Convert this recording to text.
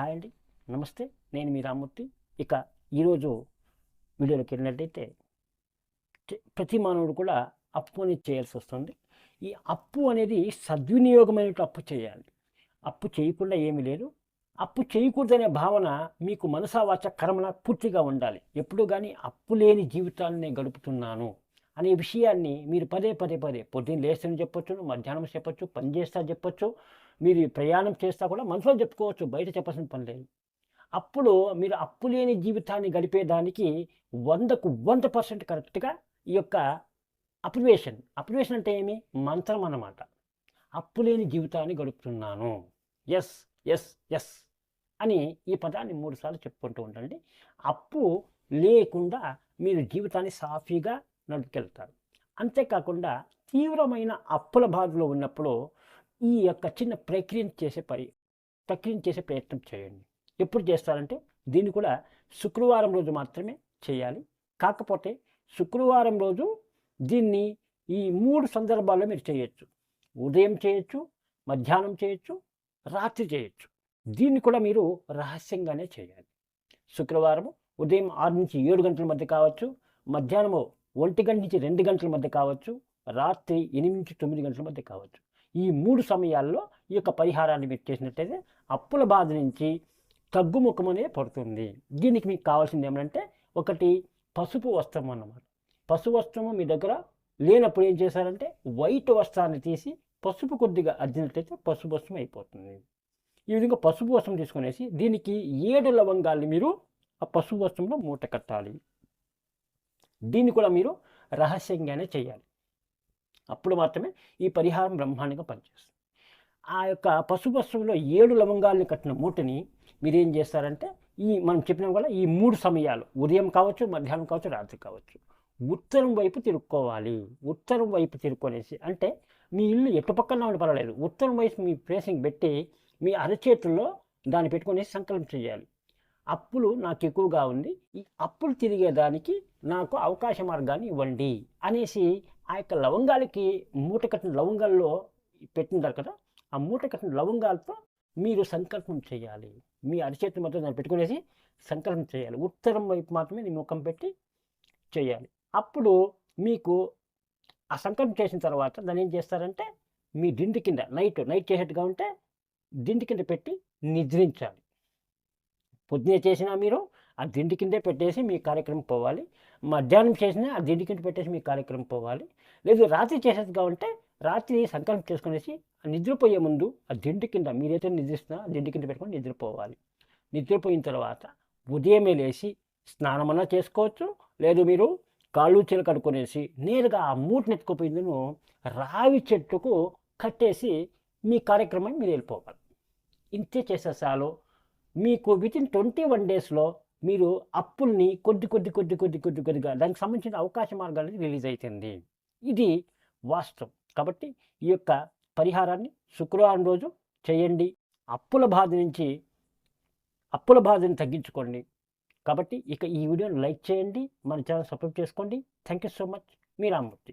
Hi అండి. నమస్తే. నేను మీ రామూర్తి ఇక ఈరోజు వీడియోలోకి వెళ్ళినట్టయితే ప్రతి మానవుడు కూడా అప్పు అనేది చేయాల్సి వస్తుంది. ఈ అప్పు అనేది సద్వినియోగమైన అప్పు చేయాలి. అప్పు చేయకుండా ఏమీ లేదు. అప్పు చేయకూడదనే భావన మీకు మనసావాచ కర్మన పూర్తిగా ఉండాలి. ఎప్పుడు కానీ అప్పు లేని జీవితాన్ని నేను గడుపుతున్నాను. అనే విషయాన్ని మీరు పదే పదే పదే పొద్దున్న లేస్తని చెప్పొచ్చు మధ్యాహ్నం చెప్పొచ్చు పని చేస్తా చెప్పొచ్చు మీరు ప్రయాణం చేస్తా కూడా మనసులో చెప్పుకోవచ్చు బయట చెప్పాల్సిన పని లేదు. అప్పుడు మీరు అప్పు లేని జీవితాన్ని గడిపేదానికి వందకు వంద పర్సెంట్ కరెక్ట్గా ఈ యొక్క అప్రివేషన్ అప్రివేషన్ అంటే ఏమి? మంత్రం అన్నమాట. అప్పు లేని జీవితాన్ని గడుపుతున్నాను. ఎస్ ఎస్ ఎస్ అని ఈ పదాన్ని మూడుసార్లు చెప్పుకుంటూ ఉండండి. అప్పు లేకుండా మీరు జీవితాన్ని సాఫీగా నడుపుకెళ్తారు. అంతేకాకుండా తీవ్రమైన అప్పుల బాధలో ఉన్నప్పుడు ఈ యొక్క చిన్న ప్రక్రియను చేసే పరి ప్రక్రియను చేసే ప్రయత్నం చేయండి. ఎప్పుడు చేస్తారంటే దీన్ని కూడా శుక్రవారం రోజు మాత్రమే చేయాలి. కాకపోతే శుక్రవారం రోజు దీన్ని ఈ మూడు సందర్భాల్లో మీరు చేయొచ్చు. ఉదయం చేయొచ్చు మధ్యాహ్నం చేయొచ్చు రాత్రి చేయొచ్చు. దీన్ని కూడా మీరు రహస్యంగానే చేయాలి. శుక్రవారం ఉదయం ఆరు నుంచి ఏడు గంటల మధ్య కావచ్చు మధ్యాహ్నము ఒంటి గంట నుంచి రెండు గంటల మధ్య కావచ్చు రాత్రి ఎనిమిది నుంచి తొమ్మిది గంటల మధ్య కావచ్చు. ఈ మూడు సమయాల్లో ఈ యొక్క పరిహారాన్ని మీరు చేసినట్టయితే అప్పుల బాధ నుంచి తగ్గుముఖం అనేది పడుతుంది. దీనికి మీకు కావాల్సింది ఏమంటే ఒకటి పసుపు వస్త్రం అన్నమాట. పసుపు వస్త్రము మీ దగ్గర లేనప్పుడు ఏం చేశారంటే వైట్ వస్త్రాన్ని తీసి పసుపు కొద్దిగా అద్దినట్టయితే పసుపు వస్త్రం అయిపోతుంది. ఈ విధంగా పసుపు వస్త్రం తీసుకునేసి దీనికి ఏడు లవంగాల్ని మీరు ఆ పసుపు వస్త్రంలో మూట కట్టాలి. దీన్ని కూడా మీరు రహస్యంగానే చేయాలి. అప్పుడు మాత్రమే ఈ పరిహారం బ్రహ్మాండంగా పనిచేస్తుంది. ఆ యొక్క పశుపశువులో ఏడు లవంగాల్ని కట్టిన మూటని మీరేం చేస్తారంటే ఈ మనం చెప్పినాం కూడా ఈ మూడు సమయాలు ఉదయం కావచ్చు మధ్యాహ్నం కావచ్చు రాత్రి కావచ్చు ఉత్తరం వైపు తిరుక్కోవాలి. ఉత్తరం వైపు తిరుక్కొనేసి అంటే మీ ఇల్లు ఎటు పక్కన ఉండి పర్వాలేదు ఉత్తరం వైపు మీ ప్లేసింగ్ పెట్టి మీ అరచేతుల్లో దాన్ని పెట్టుకునేసి సంకల్పం చేయాలి. అప్పులు నాకు ఎక్కువగా ఉంది. ఈ అప్పులు తిరిగేదానికి నాకు అవకాశ మార్గాన్ని ఇవ్వండి అనేసి ఆ యొక్క లవంగాలకి మూట కట్టిన లవంగాల్లో పెట్టినారు కదా ఆ మూట కట్టిన లవంగాలతో మీరు సంకల్పం చేయాలి. మీ అరిచేతి మధ్య దాన్ని పెట్టుకునేసి సంకల్పం చేయాలి. ఉత్తరం వైపు మాత్రమే మీ ముఖం పెట్టి చేయాలి. అప్పుడు మీకు ఆ సంకల్పం చేసిన తర్వాత దాన్ని ఏం చేస్తారంటే మీ దిండి కింద నైట్ నైట్ చేసేట్టుగా ఉంటే దిండి కింద పెట్టి నిద్రించాలి. పొద్దునే చేసినా మీరు ఆ దిండి కిందే పెట్టేసి మీ కార్యక్రమం పోవాలి. మధ్యాహ్నం చేసినా ఆ దిండి కింద పెట్టేసి మీ కార్యక్రమం పోవాలి. లేదు రాత్రి చేసేదిగా ఉంటే రాత్రి సంకల్పం చేసుకునేసి ఆ నిద్రపోయే ముందు ఆ దిండి కింద మీరైతే నిద్రిస్తున్నా దిండి కింద పెట్టుకొని నిద్రపోవాలి. నిద్రపోయిన తర్వాత ఉదయమే లేచి స్నానమన్నా చేసుకోవచ్చు. లేదు మీరు కాళ్ళు చీల కడుక్కునేసి నేరుగా ఆ మూటను ఎత్తుకుపోయిందను రావి చెట్టుకు కట్టేసి మీ కార్యక్రమం మీరు వెళ్ళిపోవాలి. ఇంతే చేసే చాలు మీకు విత్ ఇన్ ట్వంటీ వన్ డేస్లో మీరు అప్పుల్ని కొద్ది కొద్ది కొద్ది కొద్ది కొద్ది కొద్దిగా దానికి సంబంధించిన అవకాశ మార్గాలు రిలీజ్ అవుతుంది ఇది వాస్తవం. కాబట్టి ఈ యొక్క పరిహారాన్ని శుక్రవారం రోజు చేయండి. అప్పుల బాధ నుంచి అప్పుల బాధని తగ్గించుకోండి. కాబట్టి ఇక ఈ వీడియోని లైక్ చేయండి. మన ఛానల్ సబ్స్క్రైబ్ చేసుకోండి. థ్యాంక్ యూ సో మచ్ మీ రామ్మూర్తి